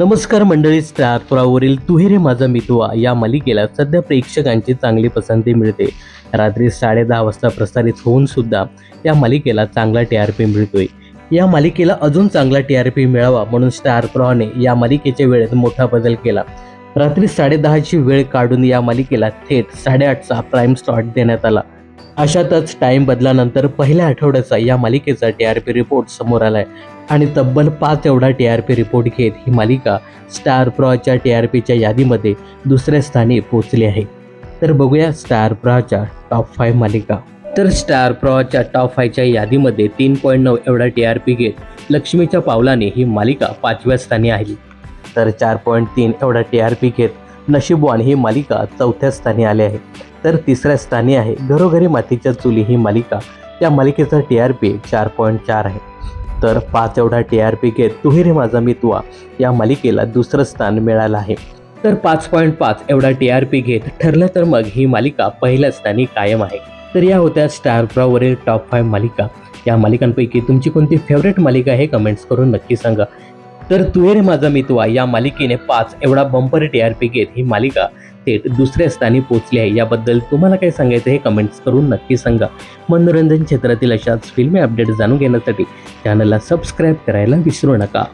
नमस्कार मंडळी स्टार पुरावरील तुहेरे माझा मितवा या मालिकेला सध्या प्रेक्षकांची चांगली पसंती मिळते. रात्री साडेदहा वाजता प्रसारित होऊन सुद्धा या मालिकेला चांगला टी आर पी मिळतोय. या मालिकेला अजून चांगला टी आर पी मिळावा म्हणून स्टार या मालिकेच्या वेळेत मोठा बदल केला. रात्री साडेदहाची वेळ काढून या मालिकेला थेट साडेआठचा प्राईम स्लॉट देण्यात आला. अशातच टाईम बदलानंतर पहिल्या आठवड्याचा या मालिकेचा टी आर पी रिपोर्ट समोर आलाय. आणि तब्बल पाच एवढा टी आर पी रिपोर्ट घेत ही मालिका स्टार प्रॉच्या टी आर पीच्या यादीमध्ये दुसऱ्या स्थानी पोहोचली आहे. तर बघूया स्टार प्रॉच्या टॉप फाईव्ह मालिका. तर स्टार प्रॉच्या टॉप फायच्या यादीमध्ये तीन पॉईंट नऊ एवढा टी आर पी घेत लक्ष्मीच्या पावलाने ही मालिका पाचव्या स्थानी आहे. तर चार पॉईंट तीन एवढा टी आर पी घेत नशीबवान ही मालिका चौथ्या स्थानी आली आहे. तर तिसऱ्या स्थानी आहे. घरोघरी मातीच्या चुली ही मालिका. त्या मालिकेचा टी आर पी चार पॉईंट चार आहे. तर पाच एवढा टी आर पी घेत तुही रे माझा तुवा या मालिकेला दुसरं स्थान मिळालं आहे. तर पाच पॉईंट पाच एवढा टी आर पी घेत ठरलं तर मग ही मालिका पहिल्या स्थानी कायम आहे. तर या होत्या स्टार प्रॉवरील टॉप फाईव्ह मालिका. या मालिकांपैकी तुमची कोणती फेवरेट मालिका आहे कमेंट्स करून नक्की सांगा. तर तुहे माझा माझा मितवा. या मालिकेने पाच एवढा बंपर टी आर पी घेत ही मालिका थेट दुसऱ्या स्थानी पोहोचली आहे. याबद्दल तुम्हाला काय सांगायचं हे कमेंट्स करून नक्की सांगा. मनोरंजन क्षेत्रातील अशाच फिल्मी अपडेट जाणून घेण्यासाठी चॅनलला सबस्क्राईब करायला विसरू नका.